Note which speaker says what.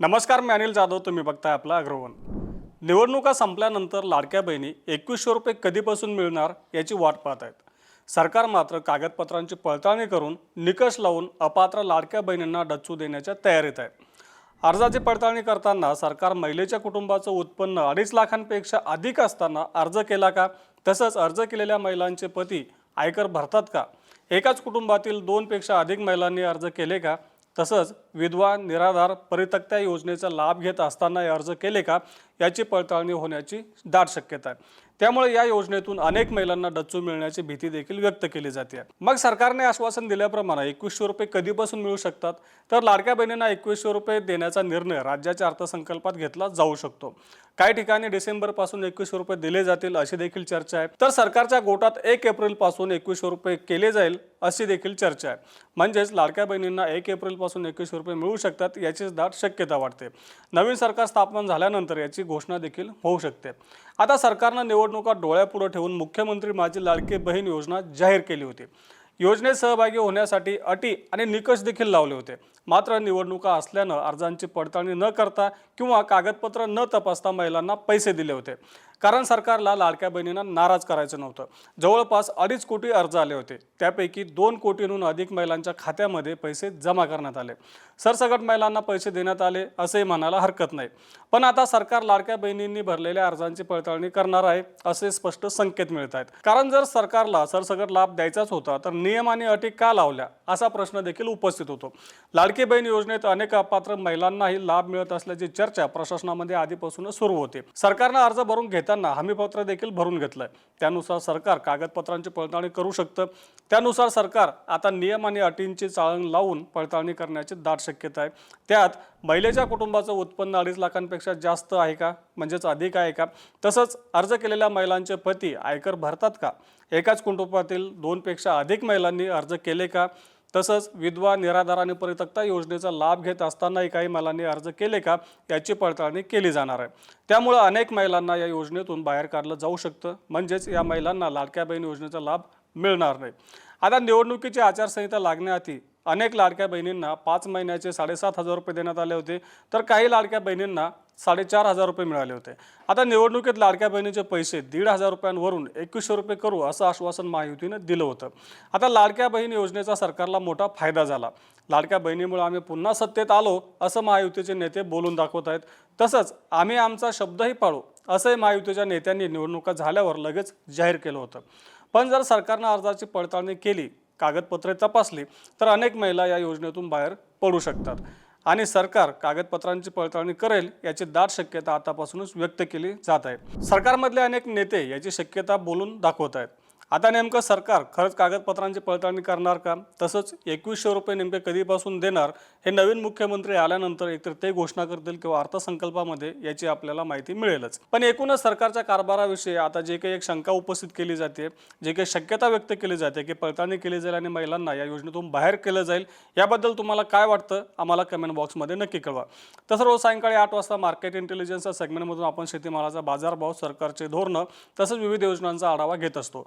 Speaker 1: नमस्कार मी अनिल जाधव. तुम्ही बघताय आपला अग्रवन. निवडणुका संपल्यानंतर लाडक्या बहिणी एकवीसशे रुपये कधीपासून मिळणार याची वाट पाहत आहेत. सरकार मात्र कागदपत्रांची पडताळणी करून निकष लावून अपात्र लाडक्या बहिणींना डच्चू देण्याच्या तयारीत आहे. अर्जाची पडताळणी करताना सरकार महिलेच्या कुटुंबाचं उत्पन्न अडीच लाखांपेक्षा अधिक असताना अर्ज केला का? तसंच अर्ज केलेल्या महिलांचे पती आयकर भरतात का? एकाच कुटुंबातील दोनपेक्षा अधिक महिलांनी अर्ज केले का? तसंच विधवा निराधार परितक्त्या योजनेचा लाभ घेत असताना हे अर्ज केले का याची पडताळणी होण्याची दाट शक्यता आहे. त्यामुळे या योजनेतून अनेक महिलांना डच्चू मिळण्याची भीती देखील व्यक्त केली जाते. मग सरकारने आश्वासन दिल्याप्रमाणे एकवीसशे रुपये कधीपासून मिळू शकतात? तर लाडक्या बहिणींना एकवीसशे रुपये देण्याचा निर्णय राज्याच्या अर्थसंकल्पात घेतला जाऊ शकतो. काही ठिकाणी डिसेंबरपासून एकवीसशे रुपये दिले जातील अशी देखील चर्चा आहे. तर सरकारच्या गोटात एक एप्रिलपासून एकवीसशे रुपये केले जाईल अशी देखील चर्चा आहे. म्हणजेच लाडक्या बहिणींना एक एप्रिलपासून एकवीसशे रुपये मिळू शकतात याचीच दाट शक्यता वाटते. नवीन सरकार स्थापन झाल्यानंतर याची घोषणा देखील होऊ शकते. आता सरकारनं निवडणुका डोळ्यापुढे ठेवून मुख्यमंत्री माझी लाडकी बहीण योजना जाहीर केली होती. योजनेत सहभागी होण्यासाठी अटी आणि निकष देखील लावले होते. मात्र निवडणुका असल्यानं अर्जांची पडताळणी न करता किंवा कागदपत्र न तपासता महिलांना पैसे दिले होते. कारण सरकारला लाडक्या बहिणींना नाराज करायचं नव्हतं. जवळपास अडीच कोटी अर्ज आले होते. त्यापैकी दोन कोटींहून अधिक महिलांच्या खात्यामध्ये पैसे जमा करण्यात आले. सरसकट महिलांना पैसे देण्यात आले असंही म्हणायला हरकत नाही. पण आता सरकार लाडक्या बहिणींनी भरलेल्या अर्जांची पडताळणी करणार आहे असे स्पष्ट संकेत मिळत आहेत. कारण जर सरकारला सरसकट लाभ द्यायचाच होता तर नियम आणि अटी का लावल्या असा प्रश्न देखील उपस्थित होतो. लाडकी बहीण योजनेत अनेक अपात्र महिलांनाही लाभ मिळत असल्याची चर्चा प्रशासनामध्ये आधीपासूनच सुरू होते. सरकारनं अर्ज भरून घेताना हमीपत्र देखील भरून घेतलं आहे त्यानुसार सरकार कागदपत्रांची पडताळणी करू शकतं. त्यानुसार सरकार आता नियम आणि अटींची चाळण लावून पडताळणी करण्याची दाट शक्यता आहे. त्यात महिलेच्या कुटुंबाचं उत्पन्न अडीच लाखांपेक्षा जास्त आहे का? म्हणजेच अधिक आहे का? तसंच अर्ज केलेल्या महिलांचे पती आयकर भरतात का? एकाच कुटुंबातील दोनपेक्षा अधिक महिलांनी अर्ज केले का? तसंच विधवा निराधार आणि परितक्ता योजनेचा लाभ घेत असतानाही काही महिलांनी अर्ज केले का याची पडताळणी केली जाणार आहे. त्यामुळं अनेक महिलांना या योजनेतून बाहेर काढलं जाऊ शकतं. म्हणजेच या महिलांना लाडक्या बहीण योजनेचा लाभ मिळणार नाही. आता निवडणुकीची आचारसंहिता लागण्याआधी अनेक लाडक्या बहिणींना पाच महिन्याचे साडेसात हजार रुपये देण्यात आले होते. तर काही लाडक्या बहिणींना साडेचार हजार रुपये मिळाले होते. आता निवडणुकीत लाडक्या बहिणीचे पैसे दीड हजार रुपयांवरून एकवीसशे रुपये करू असं आश्वासन महायुतीनं दिलं होतं. आता लाडक्या बहीण योजनेचा सरकारला मोठा फायदा झाला. लाडक्या बहिणीमुळे आम्ही पुन्हा सत्तेत आलो असं महायुतीचे नेते बोलून दाखवत आहेत. तसंच आम्ही आमचा शब्दही पाळू असंही महायुतीच्या नेत्यांनी निवडणुका झाल्यावर लगेच जाहीर केलं होतं. पण जर सरकारनं अर्जाची पडताळणी केली कागदपत्रे तपासली तर अनेक महिला या योजनेतून बाहेर पडू शकतात. आणि सरकार कागदपत्रांची पडताळणी करेल याची दाट शक्यता आतापासूनच व्यक्त केली जात आहे. सरकारमधले अनेक नेते याची शक्यता बोलून दाखवत आहेत. आता नेमकं सरकार खरंच कागदपत्रांची पडताळणी करणार का? तसंच एकवीसशे रुपये नेमके कधीपासून देणार? हे नवीन मुख्यमंत्री आल्यानंतर एकतर ते घोषणा करतील किंवा अर्थसंकल्पामध्ये याची आपल्याला माहिती मिळेलच. पण एकूणच सरकारच्या कारभाराविषयी आता जे काही एक शंका उपस्थित केली जाते जे काही शक्यता व्यक्त केली जाते की पडताळणी केली जाईल आणि महिलांना या योजनेतून बाहेर केलं जाईल याबद्दल तुम्हाला काय वाटतं? आम्हाला कमेंट बॉक्समध्ये नक्की कळवा. तसं रोज सायंकाळी आठ वाजता मार्केट इंटेलिजन्सच्या सेगमेंटमधून आपण शेतीमालाचा बाजारभाव सरकारचे धोरणं तसंच विविध योजनांचा आढावा घेत असतो.